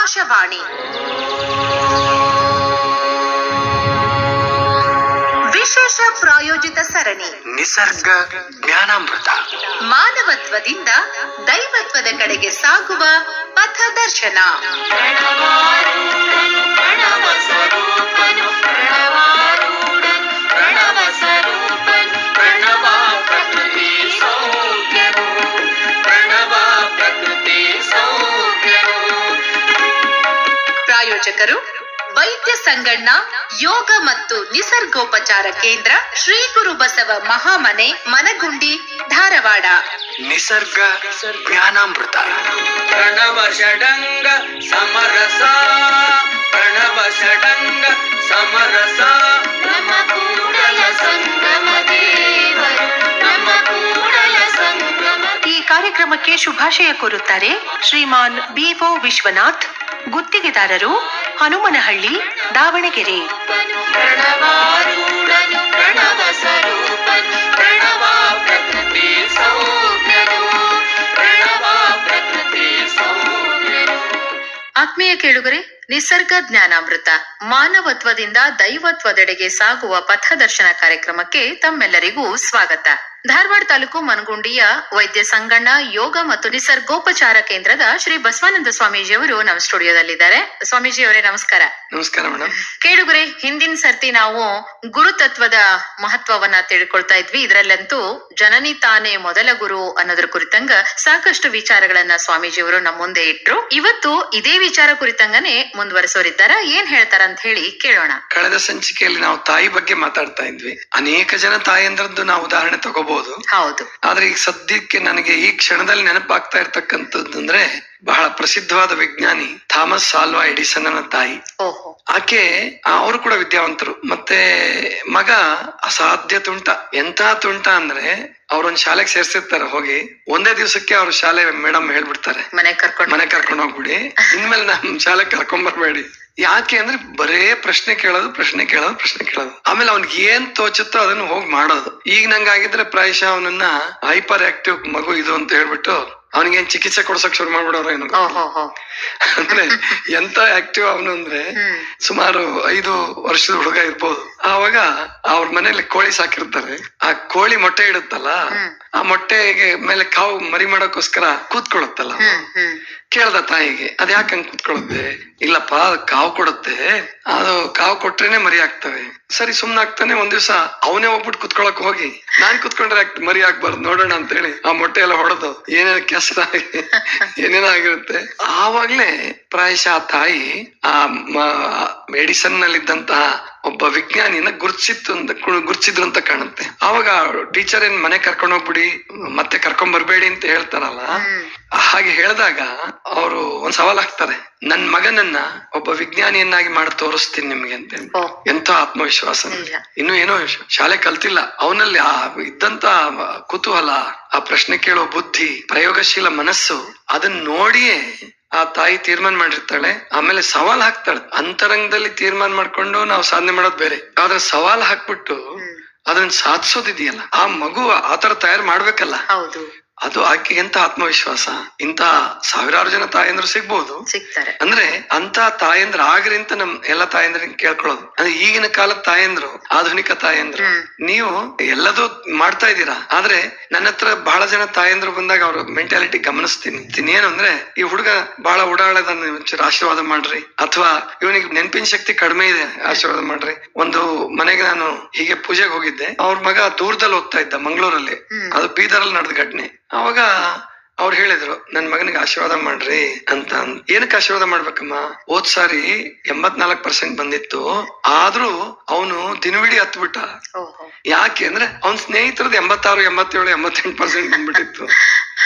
ಆಕಾಶವಾಣಿ. ವಿಶೇಷ ಪ್ರಾಯೋಜಿತ ಸರಣಿ. ನಿಸರ್ಗ ಜ್ಞಾನಾಮೃತ. ಮಾನವತ್ವದಿಂದ ದೈವತ್ವದ ಕಡೆಗೆ ಸಾಗುವ ಪಥದರ್ಶನ ಪ್ರಣವಾರೂಢನು ಪ್ರಣವ ಸ್ವರೂಪನು ಪ್ರಣವಾರೂಢನು ಪ್ರಣವ ಪ್ರಾಯೋಜಕರು ವೈದ್ಯ ಸಂಗಣ್ಣ ಯೋಗ ಮತ್ತು ನಿಸರ್ಗೋಪಚಾರ ಕೇಂದ್ರ ಶ್ರೀ ಗುರು ಬಸವ ಮಹಾಮನೆ ಮನಗುಂಡಿ ಧಾರವಾಡ. ನಿಸರ್ಗ ಜ್ಞಾನಾಮೃತ. ಪ್ರಣವ ಷಡಂಗ ಸಮರಸ. ಪ್ರಣವ ಷಡಂಗ ಸಮರಸ. ನಮ್ಮ ಕೂಡಲ ಸಂಗಮ ದೇವರು ನಮ್ಮ ಕೂಡಲ ಸಂಗಮ ಈ ಕಾರ್ಯಕ್ರಮಕ್ಕೆ ಶುಭಾಶಯ ಕೋರುತ್ತಾರೆ ಶ್ರೀಮಾನ್ ಬಿಒ ವಿಶ್ವನಾಥ್. ಗುತ್ತಿಗೆದಾರರು ಹನುಮನಹಳ್ಳಿ ದಾವಣಗೆರೆ. ಆತ್ಮೀಯ ಕೇಳುಗರೆ ನಿಸರ್ಗ ಜ್ಞಾನಾಮೃತ ಮಾನವತ್ವದಿಂದ ದೈವತ್ವದೆಡೆಗೆ ಸಾಗುವ ಪಥದರ್ಶನ ಕಾರ್ಯಕ್ರಮಕ್ಕೆ ತಮ್ಮೆಲ್ಲರಿಗೂ ಸ್ವಾಗತ. ಧಾರವಾಡ ತಾಲೂಕು ಮನಗುಂಡಿಯ ವೈದ್ಯ ಸಂಗಣ್ಣ ಯೋಗ ಮತ್ತು ನಿಸರ್ಗೋಪಚಾರ ಕೇಂದ್ರದ ಶ್ರೀ ಬಸವಾನಂದ ಸ್ವಾಮೀಜಿಯವರು ನಮ್ಮ ಸ್ಟುಡಿಯೋದಲ್ಲಿದ್ದಾರೆ. ಸ್ವಾಮೀಜಿ ಅವರೇ ನಮಸ್ಕಾರ. ನಮಸ್ಕಾರ ಮೇಡಮ್. ಕೇಳುಗರೆ ಹಿಂದಿನ ಸರ್ತಿ ನಾವು ಗುರುತತ್ವದ ಮಹತ್ವವನ್ನ ತಿಳ್ಕೊಳ್ತಾ ಇದ್ವಿ. ಇದರಲ್ಲಂತೂ ಜನನಿ ತಾನೇ ಮೊದಲ ಗುರು ಅನ್ನೋದ್ರ ಕುರಿತಂಗ ಸಾಕಷ್ಟು ವಿಚಾರಗಳನ್ನ ಸ್ವಾಮೀಜಿಯವರು ನಮ್ಮ ಮುಂದೆ ಇಟ್ರು. ಇವತ್ತು ಇದೇ ವಿಚಾರ ಕುರಿತಂಗನೆ ಮುಂದುವರಿಸೋರಿದ್ದಾರ? ಏನ್ ಹೇಳ್ತಾರ ಅಂತ ಹೇಳಿ ಕೇಳೋಣ. ಕಳೆದ ಸಂಚಿಕೆಯಲ್ಲಿ ನಾವು ತಾಯಿ ಬಗ್ಗೆ ಮಾತಾಡ್ತಾ ಇದ್ವಿ. ಅನೇಕ ಜನ ತಾಯಂದ್ರದ್ದು ನಾವು ಉದಾಹರಣೆ ತಗೋಬಹುದು ಹೌದು. ಆದ್ರೆ ಈಗ ಸದ್ಯಕ್ಕೆ ನನಗೆ ಈ ಕ್ಷಣದಲ್ಲಿ ನೆನಪಾಗ್ತಾ ಇರ್ತಕ್ಕಂಥದ್ದು ಅಂದ್ರೆ ಬಹಳ ಪ್ರಸಿದ್ಧವಾದ ವಿಜ್ಞಾನಿ ಥಾಮಸ್ ಸಾಲ್ವಾ ಎಡಿಸನ್ನ ತಾಯಿ. ಓಹೋ. ಆಕೆ ಅವರು ಕೂಡ ವಿದ್ಯಾವಂತರು. ಮತ್ತೆ ಮಗ ಅಸಾಧ್ಯ ತುಂಟ. ಎಂತ ತುಂಟ ಅಂದ್ರೆ ಅವ್ರೊಂದ್ ಶಾಲೆಗೆ ಸೇರ್ಸಿರ್ತಾರೆ ಹೋಗಿ ಒಂದೇ ದಿವಸಕ್ಕೆ ಅವ್ರ ಶಾಲೆ ಮೇಡಮ್ ಹೇಳ್ಬಿಡ್ತಾರೆ. ಮನೆ ಕರ್ಕೊಂಡು ಮನೆ ಕರ್ಕೊಂಡು ಹೋಗ್ಬಿಡಿ. ಇನ್ಮೇಲೆ ನಮ್ ಶಾಲೆ ಕರ್ಕೊಂಡ್ ಬರ್ಬೇಡಿ. ಯಾಕೆ ಅಂದ್ರೆ ಬರೇ ಪ್ರಶ್ನೆ ಕೇಳೋದು ಪ್ರಶ್ನೆ ಕೇಳೋದು ಪ್ರಶ್ನೆ ಕೇಳೋದು. ಆಮೇಲೆ ಅವ್ನಿಗೆ ಏನ್ ತೋಚುತ್ತೋ ಅದನ್ನ ಹೋಗಿ ಮಾಡೋದು. ಈಗ ನಂಗಾಗಿದ್ರೆ ಪ್ರಾಯಶಃ ಅವನನ್ನ ಹೈಪರ್ ಆಕ್ಟಿವ್ ಮಗು ಇದು ಅಂತ ಹೇಳ್ಬಿಟ್ಟು ಅವನಿಗೆ ಏನ್ ಚಿಕಿತ್ಸೆ ಕೊಡ್ಸಕ್ ಶುರು ಮಾಡ್ಬಿಡೋರು ಏನು. ಅಂದ್ರೆ ಎಂತ ಆಕ್ಟಿವ್ ಅವನು ಅಂದ್ರೆ ಸುಮಾರು ಐದು ವರ್ಷದ ಹುಡುಗ ಇರ್ಬೋದು. ಆವಾಗ ಅವ್ರ ಮನೇಲಿ ಕೋಳಿ ಸಾಕಿರ್ತಾರೆ. ಆ ಕೋಳಿ ಮೊಟ್ಟೆ ಇಡುತ್ತಲ್ಲ ಆ ಮೊಟ್ಟೆಗೆ ಮೇಲೆ ಕಾವು ಮರಿ ಮಾಡೋಕ್ಕೋಸ್ಕರ ಕೂತ್ಕೊಳ್ಳುತ್ತಲ್ಲ ಕೇಳ್ದ ತಾಯಿಗೆ, ಅದ್ ಯಾಕೆ ಹಂಗ್ ಕೂತ್ಕೊಳ್ಳುತ್ತೆ ಇಲ್ಲಪ್ಪ, ಅದು ಕಾವು ಕೊಡುತ್ತೆ. ಅದು ಕಾವು ಕೊಟ್ರೇನೆ ಮರಿ ಆಗ್ತವೆ. ಸರಿ ಸುಮ್ನಾಗ್ತಾನೆ ಒಂದ್ ದಿವ್ಸ ಅವನೇ ಹೋಗ್ಬಿಟ್ಟು ಕುತ್ಕೊಳಕ್ ಹೋಗಿ. ನಾನ್ ಕುತ್ಕೊಂಡ್ರೆ ಮರಿ ಆಗ್ಬಾರ್ದು? ನೋಡೋಣ ಅಂತ ಹೇಳಿ ಆ ಮೊಟ್ಟೆ ಎಲ್ಲ ಹೊಡೆದು ಏನೇನು ಕೆಸರ ಏನೇನೋ ಆಗಿರುತ್ತೆ. ಆವಾಗ್ಲೇ ಪ್ರಾಯಶಃ ಆ ತಾಯಿ ಆ ಮೆಡಿಸನ್ ನಲ್ಲಿದ್ದಂತಹ ಒಬ್ಬ ವಿಜ್ಞಾನಿನ ಗುರ್ಸಿತ್ತು ಅಂತ ಗುರ್ಸಿದ್ರು ಅಂತ ಕಾಣುತ್ತೆ. ಅವಾಗ ಟೀಚರ್ ಏನ್ ಮನೆ ಕರ್ಕೊಂಡ್ ಹೋಗ್ಬಿಡಿ, ಮತ್ತೆ ಕರ್ಕೊಂಡ್ ಬರ್ಬೇಡಿ ಅಂತ ಹೇಳ್ತಾರಲ್ಲ ಹಾಗೆ ಹೇಳಿದಾಗ ಅವರು ಒಂದ್ ಸವಾಲ್ ಹಾಕ್ತಾರೆ. ನನ್ ಮಗನನ್ನ ಒಬ್ಬ ವಿಜ್ಞಾನಿಯನ್ನಾಗಿ ಮಾಡಿ ತೋರಿಸ್ತೀನಿ ನಿಮ್ಗೆ ಅಂತ ಎಂತ ಆತ್ಮವಿಶ್ವಾಸ ಇನ್ನು ಏನೋ ಶಾಲೆ ಕಲ್ತಿಲ್ಲ. ಅವನಲ್ಲಿ ಆ ಇದ್ದಂತ ಕುತೂಹಲ ಆ ಪ್ರಶ್ನೆ ಕೇಳೋ ಬುದ್ಧಿ ಪ್ರಯೋಗಶೀಲ ಮನಸ್ಸು ಅದನ್ನ ನೋಡಿಯೇ ಆ ತಾಯಿ ತೀರ್ಮಾನ ಮಾಡಿರ್ತಾಳೆ. ಆಮೇಲೆ ಸವಾಲ್ ಹಾಕ್ತಾಳೆ. ಅಂತರಂಗದಲ್ಲಿ ತೀರ್ಮಾನ ಮಾಡ್ಕೊಂಡು ನಾವು ಸಾಧನೆ ಮಾಡೋದು ಬೇರೆ. ಆದ್ರೆ ಸವಾಲ್ ಹಾಕ್ಬಿಟ್ಟು ಅದನ್ನ ಸಾಧಿಸೋದಿದೆಯಲ್ಲ. ಆ ಮಗು ಆತರ ತಯಾರು ಮಾಡ್ಬೇಕಲ್ಲ. ಹೌದು. ಅದು ಆಕೆ ಎಂತ ಆತ್ಮವಿಶ್ವಾಸ? ಇಂತ ಸಾವಿರಾರು ಜನ ತಾಯಂದ್ರು ಸಿಗ್ಬಹುದು ಸಿಗ್ತಾರೆ. ಅಂದ್ರೆ ಅಂತ ತಾಯಂದ್ರ ಆಗ್ರಿ ಅಂತ ನಮ್ ಎಲ್ಲ ತಾಯಂದ್ರ ಕೇಳ್ಕೊಳ್ಳೋದು. ಅಂದ್ರೆ ಈಗಿನ ಕಾಲದ ತಾಯಂದ್ರು ಆಧುನಿಕ ತಾಯಂದ್ರು ನೀವು ಎಲ್ಲದೂ ಮಾಡ್ತಾ ಇದ್ದೀರಾ? ಆದ್ರೆ ನನ್ನ ಹತ್ರ ಬಹಳ ಜನ ತಾಯಂದ್ರು ಬಂದಾಗ ಅವ್ರ ಮೆಂಟಾಲಿಟಿ ಗಮನಿಸ್ತೀನಿ. ತಿನ್ ಏನು ಅಂದ್ರೆ ಈ ಹುಡುಗ ಬಹಳ ಓಡಾಡೋದನ್ನ ಒಂಚೂರು ಆಶೀರ್ವಾದ ಮಾಡ್ರಿ. ಅಥವಾ ಇವನಿಗೆ ನೆನಪಿನ ಶಕ್ತಿ ಕಡಿಮೆ ಇದೆ ಆಶೀರ್ವಾದ ಮಾಡ್ರಿ. ಒಂದು ಮನೆಗೆ ನಾನು ಹೀಗೆ ಪೂಜೆಗೆ ಹೋಗಿದ್ದೆ. ಅವ್ರ ಮಗ ದೂರದಲ್ಲಿ ಹೋಗ್ತಾ ಇದ್ದ ಮಂಗಳೂರಲ್ಲಿ. ಅದು ಅದು ಬೀದರಲ್ಲಿ ನಡೆದ ಘಟನೆ. ಅವಾಗ ಅವ್ರು ಹೇಳಿದ್ರು ನನ್ ಮಗನಿಗೆ ಆಶೀರ್ವಾದ ಮಾಡ್ರಿ ಅಂತ. ಏನಕ್ಕೆ ಆಶೀರ್ವಾದ ಮಾಡ್ಬೇಕಮ್ಮ? ಹೋದ್ ಸಾರಿ ಎಂಬತ್ನಾಲ್ಕ್ ಪರ್ಸೆಂಟ್ ಬಂದಿತ್ತು. ಆದ್ರೂ ಅವನು ದಿನವಿಡೀ ಹತ್ಬಿಟ್ಟ. ಬಿಟ್ಟ ಯಾಕೆ ಅಂದ್ರೆ ಅವನ್ ಸ್ನೇಹಿತರದ್ದು ಎಂಬತ್ತಾರು ಎಂಬತ್ತೇಳು ಎಂಬತ್ತೆಂಟು ಪರ್ಸೆಂಟ್ ಬಂದ್ಬಿಟ್ಟಿತ್ತು.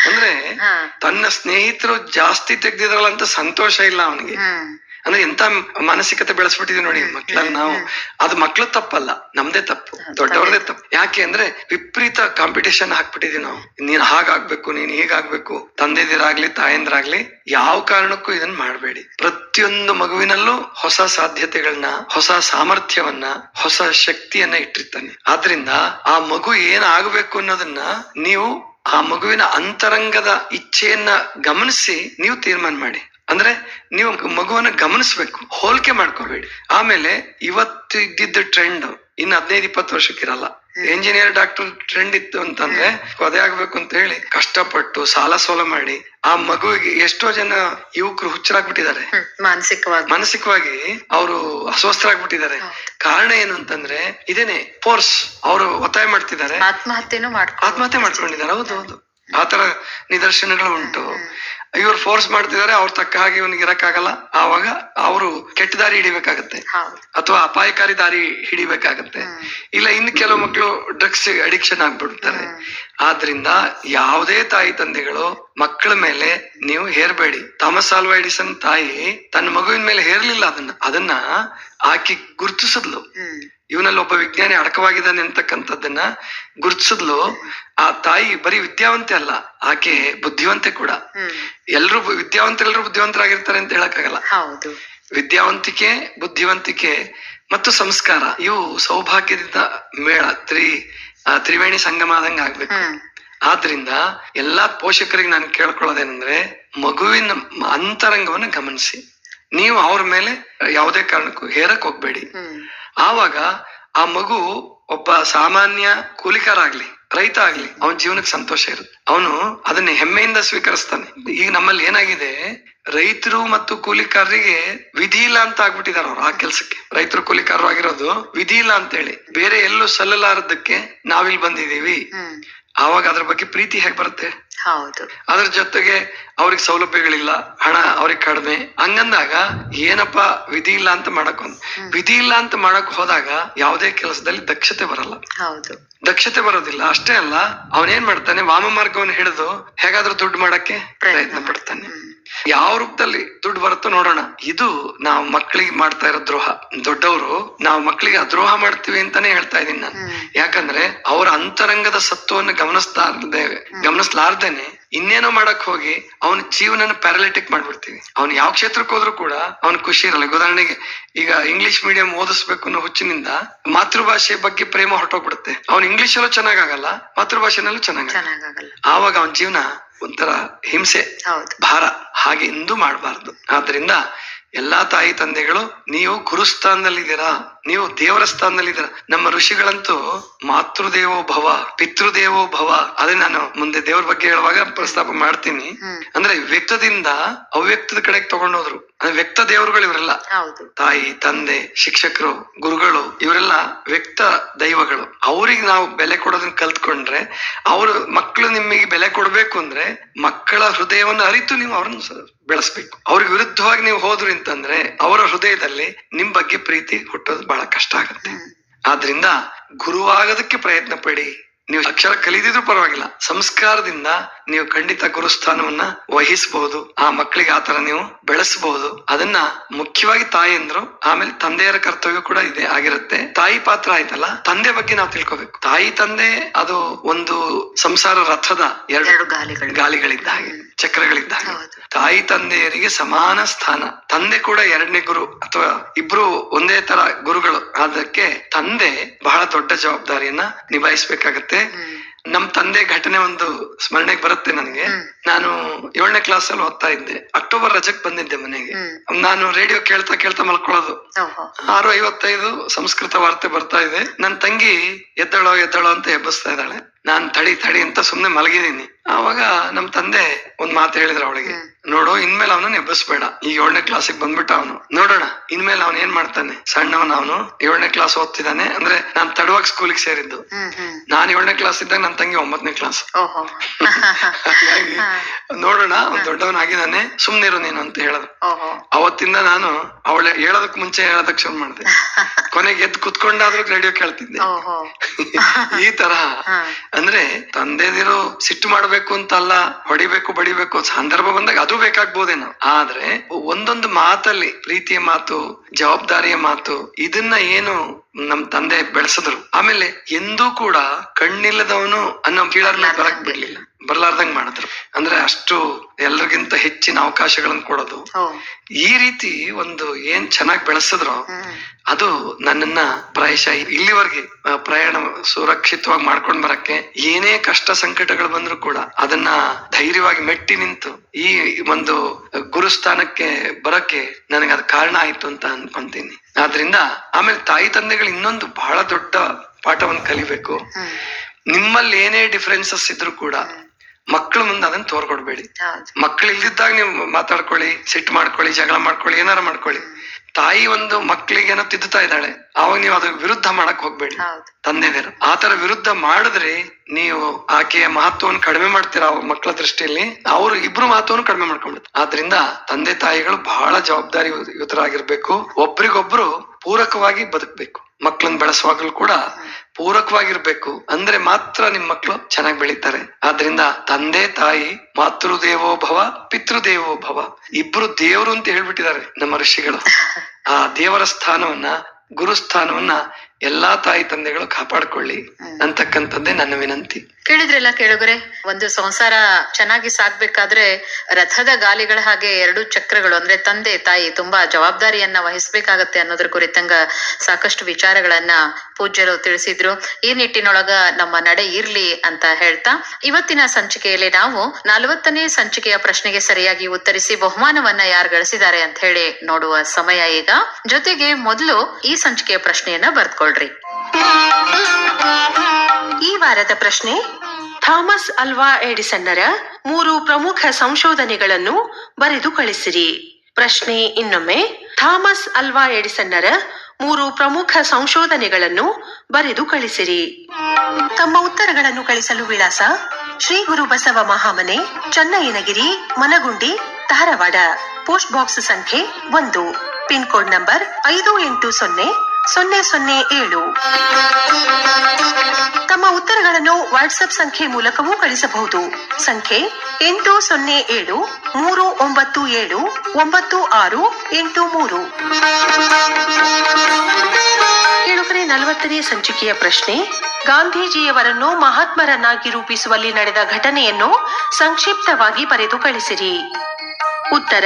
ಅಂದ್ರೆ ತನ್ನ ಸ್ನೇಹಿತರು ಜಾಸ್ತಿ ತೆಗ್ದಿದ್ರಲ್ಲ ಅಂತ ಸಂತೋಷ ಇಲ್ಲ ಅವನಿಗೆ. ಅಂದ್ರೆ ಎಂತ ಮಾನಸಿಕತೆ ಬೆಳೆಸ್ಬಿಟ್ಟಿದೀವಿ ನೋಡಿ ಮಕ್ಳನ್ನ ನಾವು. ಅದು ಮಕ್ಳು ತಪ್ಪಲ್ಲ ನಮ್ದೇ ತಪ್ಪು ದೊಡ್ಡವ್ರದೇ ತಪ್ಪು. ಯಾಕೆ ಅಂದ್ರೆ ವಿಪರೀತ ಕಾಂಪಿಟೇಷನ್ ಹಾಕ್ಬಿಟ್ಟಿದೀವಿ ನಾವು. ನೀನ್ ಹಾಗಾಗ್ಬೇಕು ನೀನ್ ಹೀಗಾಗ್ಬೇಕು ತಂದೆದಿರಾಗ್ಲಿ ತಾಯಂದ್ರಾಗ್ಲಿ ಯಾವ ಕಾರಣಕ್ಕೂ ಇದನ್ನ ಮಾಡಬೇಡಿ. ಪ್ರತಿಯೊಂದು ಮಗುವಿನಲ್ಲೂ ಹೊಸ ಸಾಧ್ಯತೆಗಳನ್ನ ಹೊಸ ಸಾಮರ್ಥ್ಯವನ್ನ ಹೊಸ ಶಕ್ತಿಯನ್ನ ಇಟ್ಟಿರ್ತಾನೆ. ಆದ್ರಿಂದ ಆ ಮಗು ಏನ್ ಆಗ್ಬೇಕು ಅನ್ನೋದನ್ನ ನೀವು ಆ ಮಗುವಿನ ಅಂತರಂಗದ ಇಚ್ಛೆಯನ್ನ ಗಮನಿಸಿ ನೀವು ತೀರ್ಮಾನ ಮಾಡಿ. ಅಂದ್ರೆ ನೀವು ಮಗುವನ್ನ ಗಮನಿಸ್ಬೇಕು ಹೋಲಿಕೆ ಮಾಡ್ಕೋಬೇಡಿ ಆಮೇಲೆ ಇವತ್ತು ಇದ್ದಿದ್ದ ಟ್ರೆಂಡ್ ಇನ್ನು ಹದಿನೈದು ಇಪ್ಪತ್ತು ವರ್ಷಕ್ಕಿರಲ್ಲ. ಇಂಜಿನಿಯರ್ ಡಾಕ್ಟರ್ ಟ್ರೆಂಡ್ ಇತ್ತು ಅಂತಂದ್ರೆ ಅದೇ ಆಗ್ಬೇಕು ಅಂತ ಹೇಳಿ ಕಷ್ಟಪಟ್ಟು ಸಾಲ ಸೋಲ ಮಾಡಿ ಆ ಮಗುವಿಗೆ ಎಷ್ಟೋ ಜನ ಯುವಕರು ಹುಚ್ಚರಾಗ್ಬಿಟ್ಟಿದ್ದಾರೆ. ಮಾನಸಿಕವಾಗಿ. ಮಾನಸಿಕವಾಗಿ ಅವರು ಅಸ್ವಸ್ಥರಾಗ್ಬಿಟ್ಟಿದ್ದಾರೆ. ಕಾರಣ ಏನು ಅಂತಂದ್ರೆ ಇದೇನೆ ಫೋರ್ಸ್ ಅವರು ಒತ್ತಾಯ ಮಾಡ್ತಿದ್ದಾರೆ. ಆತ್ಮಹತ್ಯೆನೂ ಮಾಡ್ಕೊ ಆತ್ಮಹತ್ಯೆ ಮಾಡ್ಕೊಂಡಿದ್ದಾರೆ ಹೌದು ಹೌದು. ಆತರ ನಿದರ್ಶನಗಳು ಉಂಟು. ಇವ್ರು ಫೋರ್ಸ್ ಮಾಡ್ತಿದ್ದಾರೆ ಅವ್ರ ತಕ್ಕ ಹಾಗೆ ಇವನಿಗೆ ಇರಕ್ಕಾಗಲ್ಲ. ಆವಾಗ ಅವರು ಕೆಟ್ಟ ದಾರಿ ಹಿಡಿಬೇಕಾಗತ್ತೆ. ಅಥವಾ ಅಪಾಯಕಾರಿ ದಾರಿ ಹಿಡಿಬೇಕಾಗತ್ತೆ. ಇಲ್ಲ ಇನ್ ಕೆಲವು ಮಕ್ಕಳು ಡ್ರಗ್ಸ್ ಅಡಿಕ್ಷನ್ ಆಗ್ಬಿಡ್ತಾರೆ. ಆದ್ರಿಂದ ಯಾವುದೇ ತಾಯಿ ತಂದೆಗಳು ಮಕ್ಕಳ ಮೇಲೆ ನೀವು ಹೇರ್ಬೇಡಿ. ಥಾಮಸ್ ಆಲ್ವಾ ಎಡಿಸನ್ ತಾಯಿ ತನ್ನ ಮಗುವಿನ ಮೇಲೆ ಹೇರ್ಲಿಲ್ಲ ಅದನ್ನ. ಅದನ್ನ ಆಕಿ ಗುರುತಿಸಿದ್ಲು. ಇವನಲ್ಲಿ ಒಬ್ಬ ವಿಜ್ಞಾನಿ ಅಡಕವಾಗಿದ್ದಾನೆ ಅಂತಕ್ಕಂಥದ್ದನ್ನ ಗುರುತಿಸಿದ್ಲು. ಆ ತಾಯಿ ಬರೀ ವಿದ್ಯಾವಂತೆ ಅಲ್ಲ ಆಕೆ ಬುದ್ಧಿವಂತೆ ಕೂಡ. ಎಲ್ರು ವಿದ್ಯಾವಂತರೆಲ್ಲರೂ ಬುದ್ಧಿವಂತರಾಗಿರ್ತಾರೆ ಅಂತ ಹೇಳಕ್ಕಾಗಲ್ಲ. ಹೌದು. ವಿದ್ಯಾವಂತಿಕೆ ಬುದ್ಧಿವಂತಿಕೆ ಮತ್ತು ಸಂಸ್ಕಾರ ಇವು ಸೌಭಾಗ್ಯದಿಂದ ಮೇಳ. ತ್ರಿ ತ್ರಿವೇಣಿ ಸಂಗಮ ಆದಂಗ ಆಗ್ಬೇಕು. ಆದ್ರಿಂದ ಎಲ್ಲಾ ಪೋಷಕರಿಗೆ ನಾನು ಕೇಳ್ಕೊಳ್ಳೋದೇನಂದ್ರೆ ಮಗುವಿನ ಅಂತರಂಗವನ್ನು ಗಮನಿಸಿ. ನೀವು ಅವ್ರ ಮೇಲೆ ಯಾವುದೇ ಕಾರಣಕ್ಕೂ ಹೇರಕ್ ಹೋಗ್ಬೇಡಿ. ಆವಾಗ ಆ ಮಗು ಒಬ್ಬ ಸಾಮಾನ್ಯ ಕೂಲಿಕಾರ ಆಗ್ಲಿ ರೈತ ಆಗ್ಲಿ ಅವನ ಜೀವನಕ್ಕೆ ಸಂತೋಷ ಇರುತ್ತೆ. ಅವನು ಅದನ್ನ ಹೆಮ್ಮೆಯಿಂದ ಸ್ವೀಕರಿಸ್ತಾನೆ. ಈಗ ನಮ್ಮಲ್ಲಿ ಏನಾಗಿದೆ ರೈತರು ಮತ್ತು ಕೂಲಿಕಾರರಿಗೆ ವಿಧಿ ಇಲ್ಲ ಅಂತ ಆಗ್ಬಿಟ್ಟಿದಾರ ಅವ್ರು ಆ ಕೆಲ್ಸಕ್ಕೆ. ರೈತರು ಕೂಲಿಕಾರರು ಆಗಿರೋದು ವಿಧಿ ಇಲ್ಲ ಅಂತ ಹೇಳಿ ಬೇರೆ ಎಲ್ಲೂ ಸಲ್ಲಲಾರದಕ್ಕೆ ನಾವಿಲ್ಲಿ ಬಂದಿದೀವಿ ಆವಾಗ ಅದ್ರ ಬಗ್ಗೆ ಪ್ರೀತಿ ಹೇಗೆ ಬರುತ್ತೆ? ಹೌದು. ಅದ್ರ ಜೊತೆಗೆ ಅವ್ರಿಗೆ ಸೌಲಭ್ಯಗಳಿಲ್ಲ ಹಣ ಅವ್ರಿಗೆ ಕಡಿಮೆ. ಹಂಗಂದಾಗ ಏನಪ್ಪ ವಿಧಿ ಇಲ್ಲ ಅಂತ ಮಾಡಕ್ ವಿಧಿ ಇಲ್ಲ ಅಂತ ಮಾಡಕ್ ಹೋದಾಗ ಯಾವುದೇ ಕೆಲಸದಲ್ಲಿ ದಕ್ಷತೆ ಬರಲ್ಲ. ಹೌದು. ದಕ್ಷತೆ ಬರೋದಿಲ್ಲ. ಅಷ್ಟೇ ಅಲ್ಲ ಅವನೇನ್ ಮಾಡ್ತಾನೆ ವಾಮ ಮಾರ್ಗವನ್ನು ಹಿಡಿದು ಹೇಗಾದ್ರೂ ದುಡ್ಡು ಮಾಡಕ್ಕೆ ಪ್ರಯತ್ನ ಪಡ್ತಾನೆ. ಯಾವ ರೂಪದಲ್ಲಿ ದುಡ್ಡು ಬರುತ್ತೋ ನೋಡೋಣ. ಇದು ನಾವು ಮಕ್ಕಳಿಗೆ ಮಾಡ್ತಾ ಇರೋ ದ್ರೋಹ. ದೊಡ್ಡವರು ನಾವು ಮಕ್ಕಳಿಗೆ ದ್ರೋಹ ಮಾಡ್ತೀವಿ ಅಂತಾನೆ ಹೇಳ್ತಾ ಇದೀನಿ ನಾನು. ಯಾಕಂದ್ರೆ ಅವರ ಅಂತರಂಗದ ಸತ್ವವನ್ನು ಗಮನಿಸ್ಲಾರ್ದೆ ಗಮನಿಸ್ಲಾರ್ದೇನೆ ಇನ್ನೇನೋ ಮಾಡಕ್ ಹೋಗಿ ಅವನ ಜೀವನನ ಪ್ಯಾರಾಲಿಟಿಕ್ ಮಾಡ್ಬಿಡ್ತೀವಿ. ಅವ್ನು ಯಾವ ಕ್ಷೇತ್ರಕ್ಕೆ ಹೋದ್ರು ಕೂಡ ಅವ್ನ್ ಖುಷಿ ಇರಲ್ಲ. ಉದಾಹರಣೆಗೆ ಈಗ ಇಂಗ್ಲಿಷ್ ಮೀಡಿಯಂ ಓದಿಸ್ಬೇಕು ಅನ್ನೋ ಹುಚ್ಚಿನಿಂದ ಮಾತೃಭಾಷೆ ಬಗ್ಗೆ ಪ್ರೇಮ ಹೊರಟೋಗ್ಬಿಡುತ್ತೆ. ಅವ್ನು ಇಂಗ್ಲಿಷ್ ಅಲ್ಲೂ ಚೆನ್ನಾಗಾಗಲ್ಲ ಮಾತೃಭಾಷೆನಲ್ಲೂ ಚೆನ್ನಾಗ ಆವಾಗ ಅವನ ಜೀವನ ಒಂಥರ ಹಿಂಸೆ ಭಾರ ಹಾಗೆ ಎಂದೂ ಮಾಡಬಾರ್ದು. ಆದ್ರಿಂದ ಎಲ್ಲಾ ತಾಯಿ ತಂದೆಗಳು ನೀವು ಗುರುಸ್ಥಾನದಲ್ಲಿದ್ದೀರಾ? ನೀವು ದೇವರ ಸ್ಥಾನದಲ್ಲಿದ್ದೀರ ನಮ್ಮ ಋಷಿಗಳಂತೂ ಮಾತೃದೇವೋ ಭವ ಪಿತೃದೇವೋ ಭವ. ಅದೇ ನಾನು ಮುಂದೆ ದೇವ್ರ ಬಗ್ಗೆ ಹೇಳುವಾಗ ಪ್ರಸ್ತಾಪ ಮಾಡ್ತೀನಿ. ಅಂದ್ರೆ ವ್ಯಕ್ತದಿಂದ ಅವ್ಯಕ್ತದ ಕಡೆಗೆ ತಗೊಂಡೋದ್ರು. ಅಂದ್ರೆ ವ್ಯಕ್ತ ದೇವರುಗಳು ಇವರೆಲ್ಲ. ತಾಯಿ ತಂದೆ ಶಿಕ್ಷಕರು ಗುರುಗಳು ಇವರೆಲ್ಲ ವ್ಯಕ್ತ ದೈವಗಳು. ಅವ್ರಿಗೆ ನಾವು ಬೆಲೆ ಕೊಡೋದನ್ನ ಕಲ್ತ್ಕೊಂಡ್ರೆ ಅವರು ಮಕ್ಕಳು ನಿಮಗೆ ಬೆಲೆ ಕೊಡ್ಬೇಕು ಅಂದ್ರೆ ಮಕ್ಕಳ ಹೃದಯವನ್ನು ಅರಿತು ನೀವು ಅವ್ರನ್ನ ಬೆಳೆಸ್ಬೇಕು. ಅವ್ರಿಗೆ ವಿರುದ್ಧವಾಗಿ ನೀವು ಹೋದ್ರಿ ಅಂತಂದ್ರೆ ಅವರ ಹೃದಯದಲ್ಲಿ ನಿಮ್ ಬಗ್ಗೆ ಪ್ರೀತಿ ಹುಟ್ಟೋದು ಬಹಳ ಕಷ್ಟ ಆಗುತ್ತೆ. ಆದ್ರಿಂದ ಗುರುವಾಗೋದಕ್ಕೆ ಪ್ರಯತ್ನ ಪಡಿ. ನೀವು ಅಕ್ಷರ ಕಲಿದಿದ್ರು ಪರವಾಗಿಲ್ಲ. ಸಂಸ್ಕಾರದಿಂದ ನೀವು ಖಂಡಿತ ಗುರುಸ್ಥಾನವನ್ನ ವಹಿಸಬಹುದು. ಆ ಮಕ್ಕಳಿಗೆ ಆತರ ನೀವು ಬೆಳೆಸಬಹುದು. ಅದನ್ನ ಮುಖ್ಯವಾಗಿ ತಾಯಿಯಂದ್ರು ಆಮೇಲೆ ತಂದೆಯರ ಕರ್ತವ್ಯ ಕೂಡ ಇದೆ ಆಗಿರುತ್ತೆ. ತಾಯಿ ಪಾತ್ರ ಆಯ್ತಲ್ಲ? ತಂದೆ ಬಗ್ಗೆ ನಾವು ತಿಳ್ಕೊಬೇಕು. ತಾಯಿ ತಂದೆ ಅದು ಒಂದು ಸಂಸಾರ ರಥದ ಎರಡು ಎರಡು ಗಾಲಿಗಳು. ಗಾಲಿಗಳಿದ್ದ ಹಾಗೆ ಚಕ್ರಗಳಿದ್ದ ಹಾಗೆ. ತಾಯಿ ತಂದೆಯರಿಗೆ ಸಮಾನ ಸ್ಥಾನ. ತಂದೆ ಕೂಡ ಎರಡನೇ ಗುರು ಅಥವಾ ಇಬ್ರು ಒಂದೇ ತರ ಗುರುಗಳು. ಅದಕ್ಕೆ ತಂದೆ ಬಹಳ ದೊಡ್ಡ ಜವಾಬ್ದಾರಿಯನ್ನ ನಿಭಾಯಿಸ್ಬೇಕಾಗತ್ತೆ. ನಮ್ ತಂದೆ ಘಟನೆ ಒಂದು ಸ್ಮರಣೆಗೆ ಬರುತ್ತೆ ನನಗೆ. ನಾನು ಏಳನೇ ಕ್ಲಾಸ್ ಅಲ್ಲಿ ಓದ್ತಾ ಇದ್ದೆ. ಅಕ್ಟೋಬರ್ ರಜಕ್ ಬಂದಿದ್ದೆ ಮನೆಗೆ. ನಾನು ರೇಡಿಯೋ ಕೇಳ್ತಾ ಕೇಳ್ತಾ ಮಲ್ಕೊಳ್ಳೋದು. ಆರು ಐವತ್ತೈದು ಸಂಸ್ಕೃತ ವಾರ್ತೆ ಬರ್ತಾ ಇದೆ. ನನ್ ತಂಗಿ ಎದ್ದಳೋ ಎದ್ದಳೋ ಅಂತ ಎಬ್ಬಿಸ್ತಾ ಇದ್ದಾಳೆ. ನಾನ್ ತಡಿ ತಡಿ ಅಂತ ಸುಮ್ನೆ ಮಲಗಿದೀನಿ ಆವಾಗ ನಮ್ ತಂದೆ ಒಂದ್ ಮಾತು ಹೇಳಿದ್ರು ಅವಳಿಗೆ ನೋಡು ಇನ್ಮೇಲೆ ಅವನನ್ನ ಎಬ್ಬಿಸ್ಬೇಡ. ಈಗ ಏಳನೇ ಕ್ಲಾಸಿಗೆ ಬಂದ್ಬಿಟ್ಟ ಅವನು. ನೋಡೋಣ ಇನ್ಮೇಲೆ ಅವನ್ ಏನ್ ಮಾಡ್ತಾನೆ? ಸಣ್ಣವನ ಅವನು ಏಳನೇ ಕ್ಲಾಸ್ ಓದ್ತಿದ್ದಾನೆ. ಅಂದ್ರೆ ನಾನ್ ತಡವಾಗಿ ಸ್ಕೂಲಿಗೆ ಸೇರಿದ್ದು. ನಾನ್ ಏಳನೇ ಕ್ಲಾಸ್ ಇದ್ದಾಗ ನನ್ ತಂಗಿ ಒಂಬತ್ತನೇ ಕ್ಲಾಸ್ ನೋಡೋಣ ಹಾಗಾಗಿ ನೋಡೋಣ ಅವ್ನ್ ದೊಡ್ಡವನಾಗಿದ್ದಾನೆ ಸುಮ್ನಿರು ನೀನು ಅಂತ ಹೇಳೋದು. ಅವತ್ತಿಂದ ನಾನು ಅವಳ ಹೇಳೋದಕ್ ಮುಂಚೆ ಹೇಳೋದಕ್ ಶುರು ಮಾಡಿದೆ. ಕೊನೆಗೆ ಎದ್ದು ಕುತ್ಕೊಂಡಾದ್ರೂ ರೇಡಿಯೋ ಕೇಳ್ತಿದ್ದೆ. ಈ ತರಹ. ಹಾ. ಅಂದ್ರೆ ತಂದೆದಿರು ಸಿಟ್ಟು ಮಾಡ್ಬೇಕು ಅಂತಲ್ಲ ಹೊಡಿಬೇಕು ಬಡಿಬೇಕು ಸಂದರ್ಭ ಬಂದಾಗ ಅದು ಬೇಕಾಗ್ಬೋದೇನೋ. ಆದ್ರೆ ಒಂದೊಂದು ಮಾತಲ್ಲಿ, ಪ್ರೀತಿಯ ಮಾತು, ಜವಾಬ್ದಾರಿಯ ಮಾತು, ಇದನ್ನ ಏನು ನಮ್ ತಂದೆ ಬೆಳೆಸಿದ್ರು. ಆಮೇಲೆ ಎಂದೂ ಕೂಡ ಕಣ್ಣಿಲ್ಲದವನು ಅನ್ನೋ ಕೀಳರ್ ಬರಕ್ ಬಿಡ್ಲಿಲ್ಲ. ಬರ್ಲಾರ್ದಂಗ್ ಮಾಡಿದ್ರು. ಅಂದ್ರೆ ಅಷ್ಟು ಎಲ್ರಿಗಿಂತ ಹೆಚ್ಚಿನ ಅವಕಾಶಗಳನ್ನು ಕೊಡೋದು. ಈ ರೀತಿ ಒಂದು ಏನ್ ಚೆನ್ನಾಗಿ ಬೆಳೆಸಿದ್ರು ಅದು ನನ್ನನ್ನ ಪ್ರಾಯಶಃ ಇಲ್ಲಿವರೆಗೆ ಪ್ರಯಾಣ ಸುರಕ್ಷಿತವಾಗಿ ಮಾಡ್ಕೊಂಡ್ ಬರಕ್ಕೆ ಏನೇ ಕಷ್ಟ ಸಂಕಟಗಳು ಬಂದ್ರು ಕೂಡ ಅದನ್ನ ಧೈರ್ಯವಾಗಿ ಮೆಟ್ಟಿ ನಿಂತು ಈ ಒಂದು ಗುರುಸ್ಥಾನಕ್ಕೆ ಬರಕ್ಕೆ ನನಗೆ ಅದು ಕಾರಣ ಆಯ್ತು ಅಂತ ಅನ್ಕೊಂತೀನಿ. ಆದ್ರಿಂದ ಆಮೇಲೆ ತಾಯಿ ತಂದೆಗಳು ಇನ್ನೊಂದು ಬಹಳ ದೊಡ್ಡ ಪಾಠವನ್ನು ಕಲಿಬೇಕು. ನಿಮ್ಮಲ್ಲಿ ಏನೇ ಡಿಫ್ರೆನ್ಸಸ್ ಇದ್ರು ಕೂಡ ಮಕ್ಕಳ ಮುಂದೆ ಅದನ್ನ ತೋರ್ಕೊಡ್ಬೇಡಿ. ಮಕ್ಕಳು ಇಲ್ದಿದ್ದಾಗ ನೀವು ಮಾತಾಡ್ಕೊಳ್ಳಿ ಸಿಟ್ಟು ಮಾಡ್ಕೊಳ್ಳಿ ಜಗಳ ಮಾಡ್ಕೊಳ್ಳಿ ಏನಾರ ಮಾಡ್ಕೊಳ್ಳಿ. ತಾಯಿ ಒಂದು ಮಕ್ಕಳಿಗೆ ಏನೋ ತಿದ್ದುತ್ತಾ ಇದ್ದಾಳೆ ಅವಾಗ ನೀವು ಅದ್ರ ವಿರುದ್ಧ ಮಾಡಕ್ ಹೋಗ್ಬೇಡಿ. ತಂದೆದಿರು. ಆತರ ವಿರುದ್ಧ ಮಾಡಿದ್ರೆ ನೀವು ಆಕೆಯ ಮಹತ್ವವನ್ನು ಕಡಿಮೆ ಮಾಡ್ತೀರಾ ಅವ್ರ ಮಕ್ಕಳ ದೃಷ್ಟಿಯಲ್ಲಿ? ಅವರು ಇಬ್ರು ಮಹತ್ವವನ್ನು ಕಡಿಮೆ ಮಾಡ್ಕೊಂಡ್ಬಿಡ್ತಾರೆ. ಆದ್ರಿಂದ ತಂದೆ ತಾಯಿಗಳು ಬಹಳ ಜವಾಬ್ದಾರಿ ಯುತರಾಗಿರ್ಬೇಕು ಒಬ್ರಿಗೊಬ್ರು ಪೂರಕವಾಗಿ ಬದುಕ್ಬೇಕು. ಮಕ್ಕಳನ್ನ ಬೆಳೆಸುವಾಗಲೂ ಕೂಡ ಪೂರಕವಾಗಿರ್ಬೇಕು ಅಂದ್ರೆ ಮಾತ್ರ ನಿಮ್ ಮಕ್ಕಳು ಚೆನ್ನಾಗಿ ಬೆಳೀತಾರೆ. ಆದ್ರಿಂದ ತಂದೆ ತಾಯಿ ಮಾತೃದೇವೋ ಭವ ಪಿತೃದೇವೋ ಭವ ಇಬ್ರು ದೇವರು ಅಂತ ಹೇಳ್ಬಿಟ್ಟಿದ್ದಾರೆ ನಮ್ಮ ಋಷಿಗಳು. ಆ ದೇವರ ಸ್ಥಾನವನ್ನ ಗುರುಸ್ಥಾನವನ್ನ ಎಲ್ಲಾ ತಾಯಿ ತಂದೆಗಳು ಕಾಪಾಡ್ಕೊಳ್ಳಿ ಅಂತಕ್ಕಂಥದ್ದೇ ನನ್ನ ವಿನಂತಿ. ಕೇಳಿದ್ರಲ್ಲ ಕೇಳುಗರೆ ಒಂದು ಸಂಸಾರ ಚೆನ್ನಾಗಿ ಸಾಗ್ಬೇಕಾದ್ರೆ ರಥದ ಗಾಲಿಗಳ ಹಾಗೆ ಎರಡು ಚಕ್ರಗಳು, ಅಂದ್ರೆ ತಂದೆ, ತಾಯಿ ತುಂಬಾ ಜವಾಬ್ದಾರಿಯನ್ನ ವಹಿಸ್ಬೇಕಾಗತ್ತೆ ಅನ್ನೋದ್ರ ಕುರಿತಂಗ ಸಾಕಷ್ಟು ವಿಚಾರಗಳನ್ನ ಪೂಜ್ಯರು ತಿಳಿಸಿದ್ರು. ಈ ನಿಟ್ಟಿನೊಳಗ ನಮ್ಮ ನಡೆ ಇರ್ಲಿ ಅಂತ ಹೇಳ್ತಾ ಇವತ್ತಿನ ಸಂಚಿಕೆಯಲ್ಲಿ ನಾವು ನಲವತ್ತನೇ ಸಂಚಿಕೆಯ ಪ್ರಶ್ನೆಗೆ ಸರಿಯಾಗಿ ಉತ್ತರಿಸಿ ಬಹುಮಾನವನ್ನ ಯಾರು ಗಳಿಸಿದ್ದಾರೆ ಅಂತ ಹೇಳಿ ನೋಡುವ ಸಮಯ ಈಗ. ಜೊತೆಗೆ ಮೊದಲು ಈ ಸಂಚಿಕೆಯ ಪ್ರಶ್ನೆಯನ್ನ ಬರ್ದ್ಕೊಳ್ರಿ. ಈ ವಾರದ ಪ್ರಶ್ನೆ, ಥಾಮಸ್ ಅಲ್ವಾ ಎಡಿಸನ್ನರ ಮೂರು ಪ್ರಮುಖ ಸಂಶೋಧನೆಗಳನ್ನು ಬರೆದು ಕಳಿಸಿರಿ. ಪ್ರಶ್ನೆ ಇನ್ನೊಮ್ಮೆ, ಥಾಮಸ್ ಅಲ್ವಾ ಎಡಿಸನ್ನರ ಮೂರು ಪ್ರಮುಖ ಸಂಶೋಧನೆಗಳನ್ನು ಬರೆದು ಕಳಿಸಿರಿ. ತಮ್ಮ ಉತ್ತರಗಳನ್ನು ಕಳಿಸಲು ವಿಳಾಸ, ಶ್ರೀ ಗುರು ಬಸವ ಮಹಾಮನೆ, ಚನ್ನಯ್ಯನಗಿರಿ, ಮನಗುಂಡಿ, ಧಾರವಾಡ. ಪೋಸ್ಟ್ ಬಾಕ್ಸ್ ಸಂಖ್ಯೆ ಒಂದು. ಪಿನ್ ಕೋಡ್ ನಂಬರ್ ಐದು ಎಂಟು ಸೊನ್ನೆ ಸೊನ್ನೆ ಸೊನ್ನೆ ಏಳು. ತಮ್ಮ ಉತ್ತರಗಳನ್ನು ವಾಟ್ಸ್ಆಪ್ ಸಂಖ್ಯೆ ಮೂಲಕವೂ ಕಳಿಸಬಹುದು. ಸಂಖ್ಯೆ ಎಂಟು ಸೊನ್ನೆ ಏಳು, ಮೂರು ಒಂಬತ್ತು ಏಳು, ಒಂಬತ್ತು ಆರು ಎಂಟು ಮೂರು. ಕೇಳುಗರೆ, ನಲವತ್ತನೇ ಸಂಚಿಕೆಯ ಪ್ರಶ್ನೆ, ಗಾಂಧೀಜಿಯವರನ್ನು ಮಹಾತ್ಮರನ್ನಾಗಿ ರೂಪಿಸುವಲ್ಲಿ ನಡೆದ ಘಟನೆಯನ್ನು ಸಂಕ್ಷಿಪ್ತವಾಗಿ ಬರೆದು ಕಳಿಸಿರಿ. ಉತ್ತರ,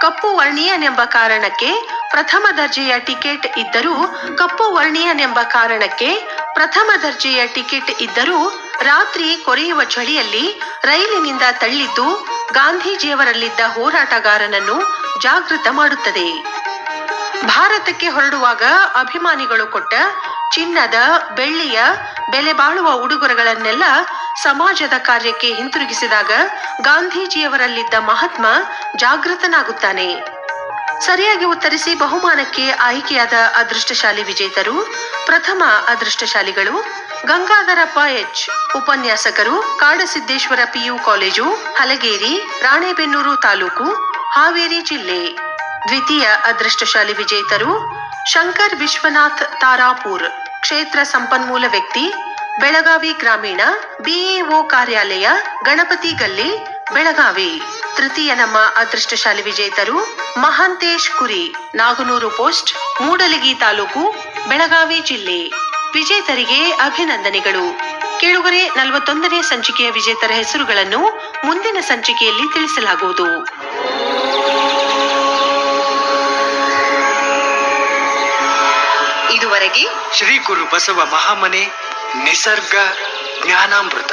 ಕಪ್ಪು ವರ್ಣೀಯನೆಂಬ ಕಾರಣಕ್ಕೆ ಪ್ರಥಮ ದರ್ಜೆಯ ಟಿಕೆಟ್ ಇದ್ದರೂ ಕಪ್ಪು ವರ್ಣೀಯನೆಂಬ ಕಾರಣಕ್ಕೆ ಪ್ರಥಮ ದರ್ಜೆಯ ಟಿಕೆಟ್ ಇದ್ದರೂ ರಾತ್ರಿ ಕೊರೆಯುವ ಚಳಿಯಲ್ಲಿ ರೈಲಿನಿಂದ ತಳ್ಳಿದ್ದು ಗಾಂಧೀಜಿಯವರಲ್ಲಿದ್ದ ಹೋರಾಟಗಾರನನ್ನು ಜಾಗೃತ ಮಾಡುತ್ತದೆ. ಭಾರತಕ್ಕೆ ಹೊರಡುವಾಗ ಅಭಿಮಾನಿಗಳು ಕೊಟ್ಟ ಚಿನ್ನದ, ಬೆಳ್ಳಿಯ, ಬೆಲೆ ಬಾಳುವ ಉಡುಗೊರೆಗಳನ್ನೆಲ್ಲ ಸಮಾಜದ ಕಾರ್ಯಕ್ಕೆ ಹಿಂತಿರುಗಿಸಿದಾಗ ಗಾಂಧೀಜಿಯವರಲ್ಲಿದ್ದ ಮಹಾತ್ಮ ಜಾಗೃತನಾಗುತ್ತಾನೆ. ಸರಿಯಾಗಿ ಉತ್ತರಿಸಿ ಬಹುಮಾನಕ್ಕೆ ಆಯ್ಕೆಯಾದ ಅದೃಷ್ಟಶಾಲಿ ವಿಜೇತರು, ಪ್ರಥಮ ಅದೃಷ್ಟಶಾಲಿಗಳು ಗಂಗಾಧರಪ್ಪ ಎಚ್, ಉಪನ್ಯಾಸಕರು, ಕಾಡಸಿದ್ದೇಶ್ವರ ಪಿಯು ಕಾಲೇಜು, ಹಲಗೇರಿ, ರಾಣೆಬೆನ್ನೂರು ತಾಲೂಕು, ಹಾವೇರಿ ಜಿಲ್ಲೆ. ದ್ವಿತೀಯ ಅದೃಷ್ಟಶಾಲಿ ವಿಜೇತರು, ಶಂಕರ್ ವಿಶ್ವನಾಥ್ ತಾರಾಪುರ್, ಕ್ಷೇತ್ರ ಸಂಪನ್ಮೂಲ ವ್ಯಕ್ತಿ, ಬೆಳಗಾವಿ ಗ್ರಾಮೀಣ ಬಿಇಒ ಕಾರ್ಯಾಲಯ, ಗಣಪತಿ ಗಲ್ಲಿ, ಬೆಳಗಾವಿ. ತೃತೀಯ ನಮ್ಮ ಅದೃಷ್ಟಶಾಲಿ ವಿಜೇತರು ಮಹಾಂತೇಶ್ ಕುರಿ ನಾಗನೂರು ಪೋಸ್ಟ್ ಮೂಡಲಗಿ ತಾಲೂಕು ಬೆಳಗಾವಿ ಜಿಲ್ಲೆ. ವಿಜೇತರಿಗೆ ಅಭಿನಂದನೆಗಳು. ಕೇಳುಗರೆ ನಲವತ್ತೊಂದನೇ ಸಂಚಿಕೆಯ ವಿಜೇತರ ಹೆಸರುಗಳನ್ನು ಮುಂದಿನ ಸಂಚಿಕೆಯಲ್ಲಿ ತಿಳಿಸಲಾಗುವುದು. ಇದುವರೆಗೆ ಶ್ರೀ ಗುರು ಬಸವ ಮಹಾಮನೆ ನಿಸರ್ಗ ಜ್ಞಾನಾಮೃತ.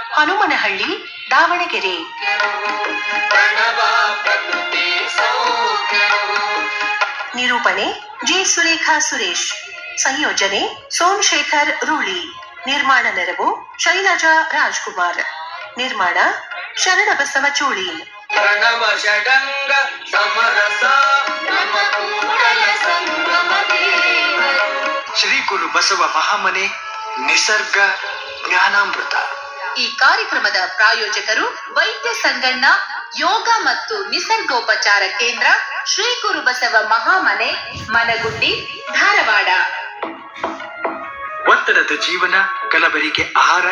ಹನುಮನಹಳ್ಳಿ, ದಾವಣಗೆರೆ. ನಿರೂಪಣೆ ಜಿ ಸುರೇಖಾ ಸುರೇಶ್. ಸಂಯೋಜನೆ ಸೋಮಶೇಖರ್ ರೂಳಿ. ನಿರ್ಮಾಣ ನೆರವು ಶೈಲಜಾ ರಾಜ್ಕುಮಾರ್. ನಿರ್ಮಾಣ ಶರಣಬಸವ ಚೂಳಿ. ಪ್ರಣವ ಶ್ರೀ ಗುರು ಬಸವ ಮಹಾಮನೆ ನಿಸರ್ಗ ಜ್ಞಾನಾಮೃತ. ಈ ಕಾರ್ಯಕ್ರಮದ ಪ್ರಾಯೋಜಕರು ವೈದ್ಯ ಸಂಗಣ್ಣ ಯೋಗ ಮತ್ತು ನಿಸರ್ಗೋಪಚಾರ ಕೇಂದ್ರ ಶ್ರೀ ಗುರುಬಸವ ಮಹಾಮನೆ ಮನಗುಂಡಿ ಧಾರವಾಡ. ಒತ್ತಡದ ಜೀವನ ಕಲಬರಿಕೆ ಆಹಾರ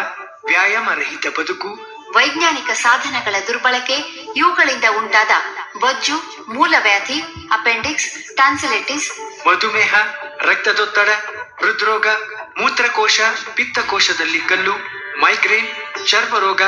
ವ್ಯಾಯಾಮ ರಹಿತ ಬದುಕು ವೈಜ್ಞಾನಿಕ ಸಾಧನಗಳ ದುರ್ಬಳಕೆ ಇವುಗಳಿಂದ ಉಂಟಾದ ಬೊಜ್ಜು ಮೂಲವ್ಯಾಧಿ ಅಪೆಂಡಿಕ್ಸ್ ಟಾನ್ಸಿಲಿಟಿಸ್ ಮಧುಮೇಹ ರಕ್ತದೊತ್ತಡ ಹೃದ್ರೋಗ ಮೂತ್ರಕೋಶ ಪಿತ್ತಕೋಶದಲ್ಲಿ ಕಲ್ಲು ಮೈಗ್ರೇನ್ ಚರ್ಮ ರೋಗ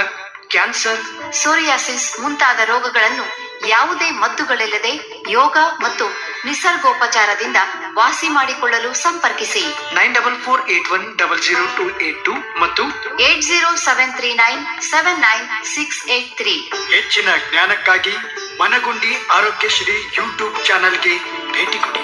ಕ್ಯಾನ್ಸರ್ ಸೋರಿಯಾಸಿಸ್ ಮುಂತಾದ ರೋಗಗಳನ್ನು ಯಾವುದೇ ಮದ್ದುಗಳಿಲ್ಲದೆ ಯೋಗ ಮತ್ತು ನಿಸರ್ಗೋಪಚಾರದಿಂದ ವಾಸಿ ಮಾಡಿಕೊಳ್ಳಲು ಸಂಪರ್ಕಿಸಿ. Nine double four eight one double zero two eight two ಮತ್ತು eight zero seven three nine seven nine six eight three. ಹೆಚ್ಚಿನ ಜ್ಞಾನಕ್ಕಾಗಿ ಮನಗುಂಡಿ ಆರೋಗ್ಯಶ್ರೀ ಯೂಟ್ಯೂಬ್ ಚಾನಲ್ಗೆ ಭೇಟಿ ಕೊಡಿ.